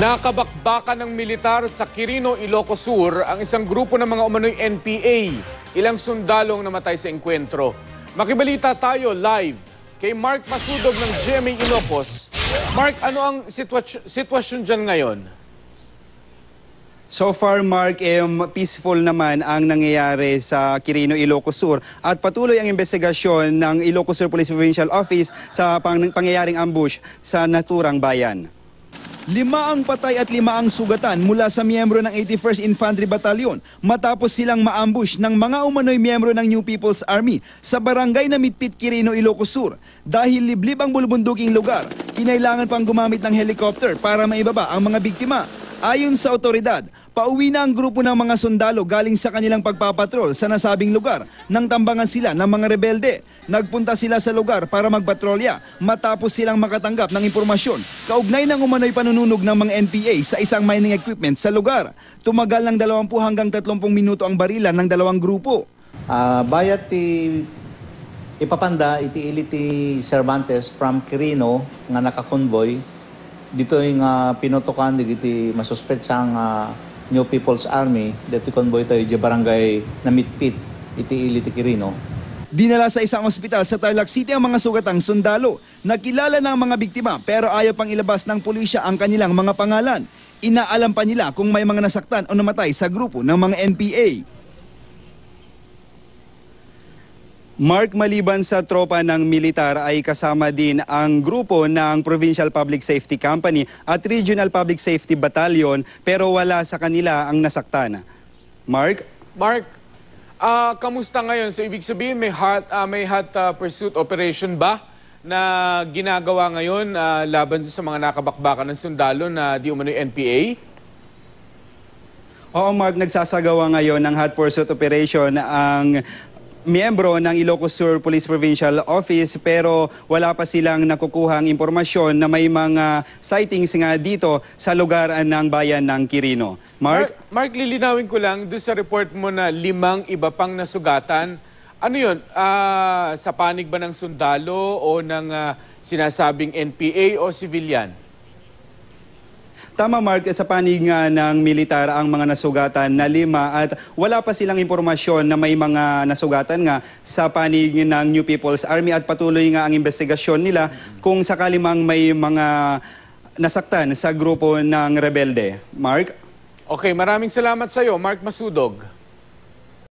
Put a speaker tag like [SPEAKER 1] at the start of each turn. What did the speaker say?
[SPEAKER 1] Nakabakbakan ng militar sa Quirino, Ilocos Sur ang isang grupo ng mga umano'y NPA. Ilang sundalong namatay sa enkwentro. Makibalita tayo live kay Mark Masudog ng GMA Ilocos. Mark, ano ang sitwasy- sitwasyon dyan ngayon?
[SPEAKER 2] So far, Mark, eh, peaceful naman ang nangyayari sa Quirino, Ilocos Sur at patuloy ang investigasyon ng Ilocos Sur Police Provincial Office sa pang pangyayaring ambush sa naturang bayan.
[SPEAKER 3] Lima ang patay at lima ang sugatan mula sa miyembro ng 81st Infantry Battalion matapos silang maambush ng mga umano'y miyembro ng New People's Army sa barangay na Mitpit, Quirino, Ilocos Sur. Dahil liblib ang bulubunduking lugar, kinailangan pang gumamit ng helicopter para maibaba ang mga biktima. Ayon sa otoridad, pauwi na ang grupo ng mga sundalo galing sa kanilang pagpapatrol sa nasabing lugar nang tambangan sila ng mga rebelde. Nagpunta sila sa lugar para magpatrolya matapos silang makatanggap ng impormasyon kaugnay ng umano'y panununog ng mga NPA sa isang mining equipment sa lugar. Tumagal ng 20 hanggang 30 minuto ang barilan ng dalawang grupo.
[SPEAKER 4] Ah, bayat ti ipapanda iti ili ti Cervantes from Quirino nga nakakonvoy dito yung uh, pinutukan iti masuspetsang ah, New People's Army dito convoy tayo di barangay na mitpit iti ili ti.
[SPEAKER 3] Dinala sa isang ospital sa Tarlac City ang mga sugatang sundalo. Nakilala ng mga biktima pero ayaw pang ilabas ng pulisya ang kanilang mga pangalan. Inaalam pa nila kung may mga nasaktan o namatay sa grupo ng mga NPA.
[SPEAKER 2] Mark, maliban sa tropa ng militar ay kasama din ang grupo ng Provincial Public Safety Company at Regional Public Safety Battalion pero wala sa kanila ang nasaktan. Mark?
[SPEAKER 1] Mark, ah, kamusta ngayon? So ibig sabihin may hot, ah, may hot ah, pursuit operation ba na ginagawa ngayon ah, laban sa mga nakabakbakan ng sundalo na di umano'y NPA?
[SPEAKER 2] Oo, Mark, nagsasagawa ngayon ng hot pursuit operation ang miyembro ng Ilocos Sur Police Provincial Office pero wala pa silang nakukuhang impormasyon na may mga sightings nga dito sa lugar ng bayan ng Quirino. Mark?
[SPEAKER 1] Mark, lilinawin ko lang doon sa report mo na limang iba pang nasugatan. Ano yun? Ah, sa panig ba ng sundalo o ng ah, sinasabing NPA o civilian?
[SPEAKER 2] Tama Mark, sa panig ng militar ang mga nasugatan na lima at wala pa silang impormasyon na may mga nasugatan nga sa panig ng New People's Army at patuloy nga ang investigasyon nila kung sakali mang may mga nasaktan sa grupo ng rebelde. Mark?
[SPEAKER 1] Okay, maraming salamat sa iyo, Mark Masudog.